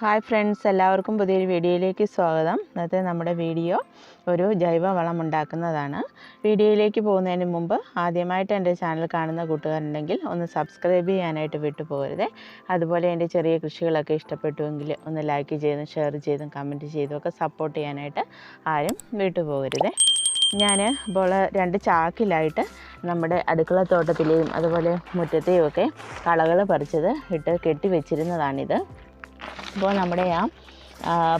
Hi friends എല്ലാവർക്കും പുതിയൊരു വീഡിയോയിലേക്ക് സ്വാഗതം. ഇന്നത്തെ നമ്മുടെ വീഡിയോ ഒരു ജൈവ വളം ഉണ്ടാക്കുന്നതാണ്. വീഡിയോയിലേക്ക് പോകുന്നതിന് മുമ്പ് ആദ്യമായിട്ട് എന്റെ ചാനൽ കാണുന്ന കൂട്ടുകാരുണ്ടെങ്കിൽ ഒന്ന് സബ്സ്ക്രൈബ് ചെയ്യാനായിട്ട് വിട്ടുപോകരുത്. അതുപോലെ എന്റെ ചെറിയ കൃഷികളൊക്കെ ഇഷ്ടപ്പെട്ടുവെങ്കിൽ ഒന്ന് ലൈക്ക് ചെയ്തും ഷെയർ ചെയ്തും കമന്റ് ചെയ്തും ഒക്കെ സപ്പോർട്ട് ചെയ്യാനായിട്ട് ആരും വിട്ടുപോകരുത്. ഞാൻ ഇപ്പോൾ രണ്ട് ചാക്കിലായിട്ട് നമ്മുടെ അടുക്കള തോട്ടത്തിലെയും അതുപോലെ മുറ്റത്തെയും ഒക്കെ കളകൾ പറിച്ചത് ഇട്ട് കെട്ടി വെച്ചിരുന്നതാണിത്. അപ്പോൾ നമ്മുടെ ആ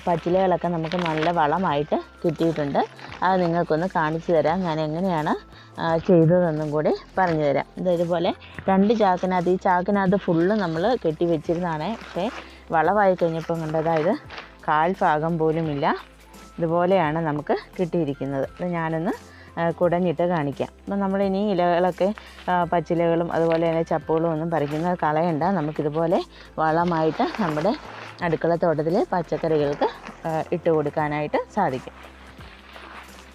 പച്ചിലകളൊക്കെ നമുക്ക് നല്ല വളമായിട്ട് കിട്ടിയിട്ടുണ്ട്. അത് നിങ്ങൾക്കൊന്ന് കാണിച്ചു തരാം. ഞാൻ എങ്ങനെയാണ് ചെയ്തതെന്നും കൂടി പറഞ്ഞു തരാം. ഇത് ഇതുപോലെ രണ്ട് ചാക്കിനകത്ത് ഈ ചാക്കിനകത്ത് ഫുള്ള് നമ്മൾ കെട്ടി വെച്ചിരുന്നതാണ്. പക്ഷേ വളമായി കഴിഞ്ഞപ്പം കണ്ട് അതായത് കാൽ ഭാഗം പോലുമില്ല. ഇതുപോലെയാണ് നമുക്ക് കിട്ടിയിരിക്കുന്നത്. ഇത് ഞാനൊന്ന് കുടഞ്ഞിട്ട് കാണിക്കാം. അപ്പം നമ്മളിനി ഇലകളൊക്കെ പച്ചിലകളും അതുപോലെ തന്നെ ചപ്പുകളും ഒന്നും പറിക്കുന്നത് കളയണ്ട. നമുക്കിതുപോലെ വളമായിട്ട് നമ്മുടെ അടുക്കള തോട്ടത്തിലെ പച്ചക്കറികൾക്ക് ഇട്ട് കൊടുക്കാനായിട്ട് സാധിക്കും.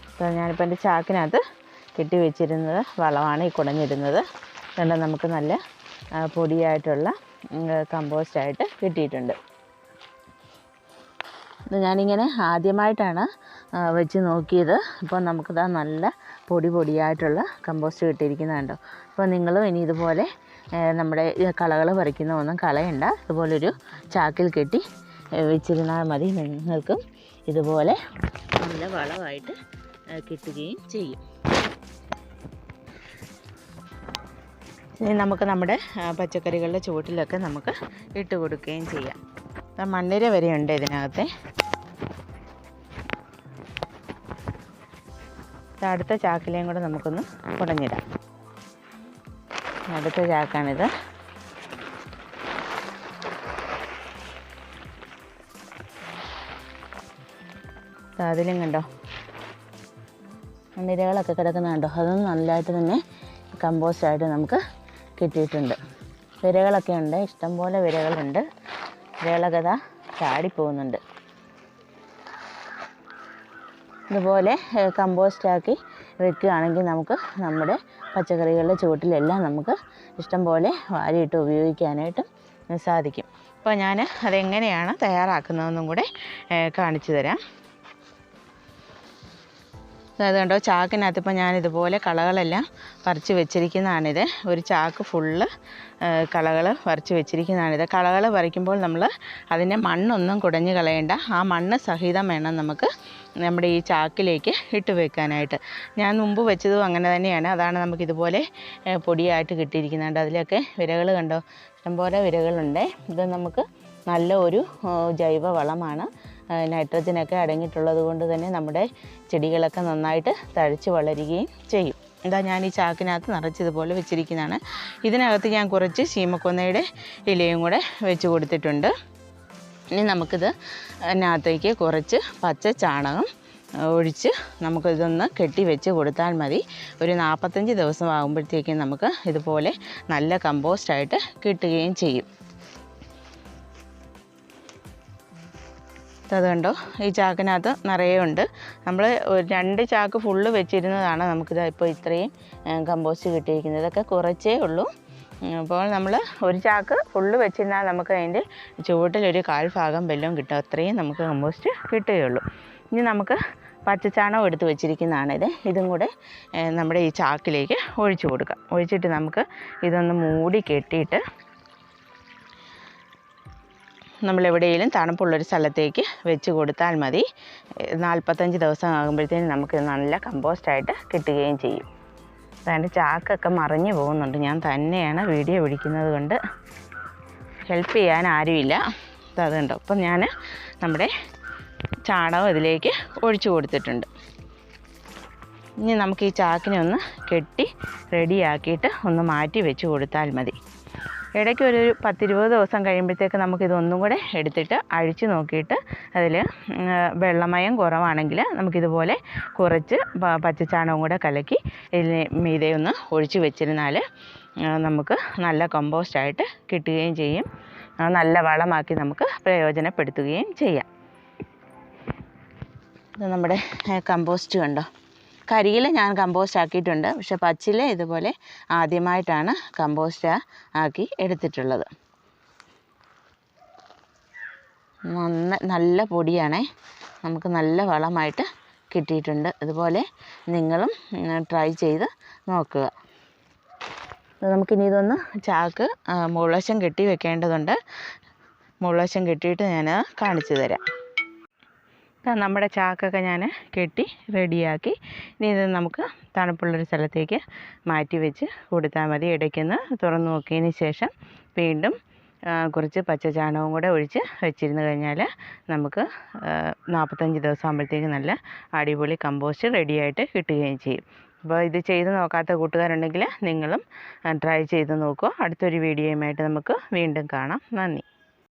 അപ്പോൾ ഞാനിപ്പോൾ എന്റെ ചാക്കിനകത്ത് കെട്ടി വെച്ചിരുന്നത് വളമാണ് ഈ കുടഞ്ഞിരുന്നത് കണ്ട നമുക്ക് നല്ല പൊടിയായിട്ടുള്ള കമ്പോസ്റ്റായിട്ട് കിട്ടിയിട്ടുണ്ട്. ഞാനിങ്ങനെ ആദ്യമായിട്ടാണ് വെച്ച് നോക്കിയത്. അപ്പോൾ നമുക്കിതാ നല്ല പൊടി പൊടിയായിട്ടുള്ള കമ്പോസ്റ്റ് കിട്ടിയിരിക്കുന്നത് കണ്ടോ അപ്പോൾ നിങ്ങളും ഇനി ഇതുപോലെ നമ്മുടെ കളകൾ പറിക്കുന്ന ഒന്നും കളയണ്ട. ഇതുപോലൊരു ചാക്കിൽ കെട്ടി വെച്ചിരുന്നാൽ മതി നിങ്ങൾക്കും ഇതുപോലെ നല്ല വളമായിട്ട് കിട്ടുകയും ചെയ്യും. നമുക്ക് നമ്മുടെ പച്ചക്കറികളുടെ ചുവട്ടിലൊക്കെ നമുക്ക് ഇട്ട് കൊടുക്കുകയും ചെയ്യാം. മണ്ണിര വരെയുണ്ട് ഇതിനകത്തെ. അടുത്ത ചാക്കിലേയും കൂടെ നമുക്കൊന്ന് കുടഞ്ഞിടാം. അടുത്ത ചാക്കാണിത്. അതിലും കണ്ടോ? നിരകളൊക്കെ കിടക്കുന്ന കണ്ടോ? അതും നല്ലതായിട്ട് തന്നെ കമ്പോസ്റ്റായിട്ട് നമുക്ക് കിട്ടിയിട്ടുണ്ട്. വിരകളൊക്കെ ഉണ്ട്. ഇഷ്ടംപോലെ വിരകളുണ്ട്. വിരകളൊക്കെ ഇതാ ചാടിപ്പോകുന്നുണ്ട് ഇതുപോലെ കമ്പോസ്റ്റാക്കി വെക്കുകയാണെങ്കിൽ നമുക്ക് നമ്മുടെ പച്ചക്കറികളുടെ ചുവട്ടിലെല്ലാം നമുക്ക് ഇഷ്ടംപോലെ വാരിയിട്ട് ഉപയോഗിക്കാനായിട്ടും സാധിക്കും. അപ്പോൾ ഞാൻ അതെങ്ങനെയാണ് തയ്യാറാക്കുന്നതെന്നും കൂടെ കാണിച്ചു തരാം. അത് കണ്ടോ ചാക്കിനകത്ത് ഇപ്പോൾ ഞാൻ ഇതുപോലെ കളകളെല്ലാം പറിച്ച് വെച്ചിരിക്കുന്നതാണിത്. ഒരു ചാക്ക് ഫുള്ള് കളകൾ പറിച്ച് വെച്ചിരിക്കുന്നതാണിത്. കളകൾ പറിക്കുമ്പോൾ നമ്മൾ അതിന്റെ മണ്ണൊന്നും കുടഞ്ഞ് കളയേണ്ട ആ മണ്ണ് സഹിതം വേണം നമുക്ക് നമ്മുടെ ഈ ചാക്കിലേക്ക് ഇട്ട് വെക്കാനായിട്ട്. ഞാൻ മുമ്പ് വെച്ചതും അങ്ങനെ തന്നെയാണ്. അതാണ് നമുക്കിതുപോലെ പൊടിയായിട്ട് കിട്ടിയിരിക്കുന്നുണ്ട്. അതിലൊക്കെ വിരകൾ കണ്ടോ ഇഷ്ടംപോലെ വിരകളുണ്ട്. ഇത് നമുക്ക് നല്ല ഒരു ഏഹ്, ജൈവ വളമാണ്. ഏഹ്, നൈട്രജനൊക്കെ അടങ്ങിയിട്ടുള്ളത് കൊണ്ട് തന്നെ നമ്മുടെ ചെടികളൊക്കെ നന്നായിട്ട് തഴച്ച് വളരുകയും ചെയ്യും. എന്താ ഞാൻ ഈ ചാക്കിനകത്ത് നിറച്ചതുപോലെ വെച്ചിരിക്കുന്നതാണ്. ഇതിനകത്ത് ഞാൻ കുറച്ച് ശീമക്കൊന്നയുടെ ഇലയും കൂടെ വെച്ച് കൊടുത്തിട്ടുണ്ട്. ഇനി നമുക്കിത് അതിനകത്തേക്ക് കുറച്ച് പച്ച ചാണകം ഒഴിച്ച് നമുക്കിതൊന്ന് കെട്ടി വെച്ച് കൊടുത്താൽ മതി. ഒരു നാൽപ്പത്തഞ്ച് ദിവസം ആകുമ്പോഴത്തേക്കും നമുക്ക് ഇതുപോലെ നല്ല കമ്പോസ്റ്റായിട്ട് കിട്ടുകയും ചെയ്യും. അത് കണ്ടോ? ഈ ചാക്കിനകത്ത് നിറയെ ഉണ്ട്. നമ്മൾ രണ്ട് ചാക്ക് ഫുള്ള് വെച്ചിരുന്നതാണ് നമുക്കിത് ഇപ്പോൾ ഇത്രയും കമ്പോസ്റ്റ് കിട്ടിയിരിക്കുന്നത്. ഇതൊക്കെ കുറച്ചേ ഉള്ളൂ. അപ്പോൾ നമ്മൾ ഒരു ചാക്ക് ഫുള്ള് വെച്ചിരുന്നാൽ നമുക്ക് അതിന്റെ ചുവട്ടിലൊരു കാൽ ഭാഗം വെല്ലം കിട്ടും. അത്രയും നമുക്ക് കമ്പോസ്റ്റ് കിട്ടുകയുള്ളൂ ഇനി നമുക്ക് പച്ചച്ചാണകം എടുത്ത് വെച്ചിരിക്കുന്നതാണിത് ഇതും. കൂടെ നമ്മുടെ ഈ ചാക്കിലേക്ക് ഒഴിച്ചു കൊടുക്കാം. ഒഴിച്ചിട്ട് നമുക്ക് ഇതൊന്ന് മൂടി കെട്ടിയിട്ട് നമ്മൾ എവിടെയെങ്കിലും തണുപ്പുള്ളൊരു സ്ഥലത്തേക്ക് വെച്ച് കൊടുത്താൽ മതി. നാൽപ്പത്തഞ്ച് ദിവസം ആകുമ്പോഴത്തേനും നമുക്ക് നല്ല കമ്പോസ്റ്റായിട്ട് കിട്ടുകയും ചെയ്യും. അതിന്റെ ചാക്കൊക്കെ മറിഞ്ഞു പോകുന്നുണ്ട്. ഞാൻ തന്നെയാണ് വീഡിയോ പിടിക്കുന്നത് കൊണ്ട് ഹെൽപ്പ് ചെയ്യാൻ ആരുമില്ല. അതുകൊണ്ട് കണ്ടോ അപ്പം ഞാൻ നമ്മുടെ ചാണകം ഇതിലേക്ക് ഒഴിച്ചു കൊടുത്തിട്ടുണ്ട്. ഇനി നമുക്ക് ഈ ചാക്കിനെ ഒന്ന് കെട്ടി റെഡിയാക്കിയിട്ട് ഒന്ന് മാറ്റി വെച്ച് കൊടുത്താൽ മതി. ഇടയ്ക്ക് ഒരു പത്തിരുപത് ദിവസം കഴിയുമ്പോഴത്തേക്ക് നമുക്കിതൊന്നും കൂടെ എടുത്തിട്ട് അഴിച്ച് നോക്കിയിട്ട് അതിൽ വെള്ളമയം കുറവാണെങ്കിൽ നമുക്കിതുപോലെ കുറച്ച് പച്ചച്ചാണകം കൂടെ കലക്കി ഇതിന് മീതെ ഒന്ന് ഒഴിച്ച് വെച്ചിരുന്നാൽ നമുക്ക് നല്ല കമ്പോസ്റ്റായിട്ട് കിട്ടുകയും ചെയ്യും. നല്ല വളമാക്കി നമുക്ക് പ്രയോജനപ്പെടുത്തുകയും ചെയ്യാം. ഇത് നമ്മുടെ കമ്പോസ്റ്റ് കണ്ടോ? കരിയില ഞാൻ കമ്പോസ്റ്റ് ആക്കിയിട്ടുണ്ട്. പക്ഷെ പച്ചില ഇതുപോലെ ആദ്യമായിട്ടാണ് കമ്പോസ്റ്റ് ആക്കി എടുത്തിട്ടുള്ളത്. നന്ന നല്ല പൊടിയാണേ. നമുക്ക് നല്ല വളമായിട്ട് കിട്ടിയിട്ടുണ്ട്. അതുപോലെ നിങ്ങളും ട്രൈ ചെയ്ത് നോക്കുക. നമുക്കിനി ഇതൊന്ന് ചാക്ക് മുളശം കെട്ടി വെക്കേണ്ടതുണ്ട്. മുളശം കെട്ടിയിട്ട് ഞാൻ കാണിച്ചു തരാം. നമ്മുടെ ചാക്കൊക്കെ ഞാൻ കെട്ടി റെഡിയാക്കി. ഇനി ഇത് നമുക്ക് തണുപ്പുള്ളൊരു സ്ഥലത്തേക്ക് മാറ്റി വെച്ച് കൊടുത്താൽ മതി. ഇടയ്ക്കൊന്ന് തുറന്നു നോക്കിയതിന് ശേഷം വീണ്ടും കുറച്ച് പച്ച ചാണകവും കൂടെ ഒഴിച്ച് വെച്ചിരുന്ന് കഴിഞ്ഞാൽ നമുക്ക് നാൽപ്പത്തഞ്ച് ദിവസം ആകുമ്പോഴത്തേക്ക് നല്ല അടിപൊളി കമ്പോസ്റ്റ് റെഡിയായിട്ട് കിട്ടുകയും ചെയ്യും. അപ്പോൾ ഇത് ചെയ്ത് നോക്കാത്ത കൂട്ടുകാരുണ്ടെങ്കിൽ നിങ്ങളും ട്രൈ ചെയ്ത് നോക്കുക അടുത്തൊരു വീഡിയോയുമായിട്ട് നമുക്ക് വീണ്ടും കാണാം. നന്ദി.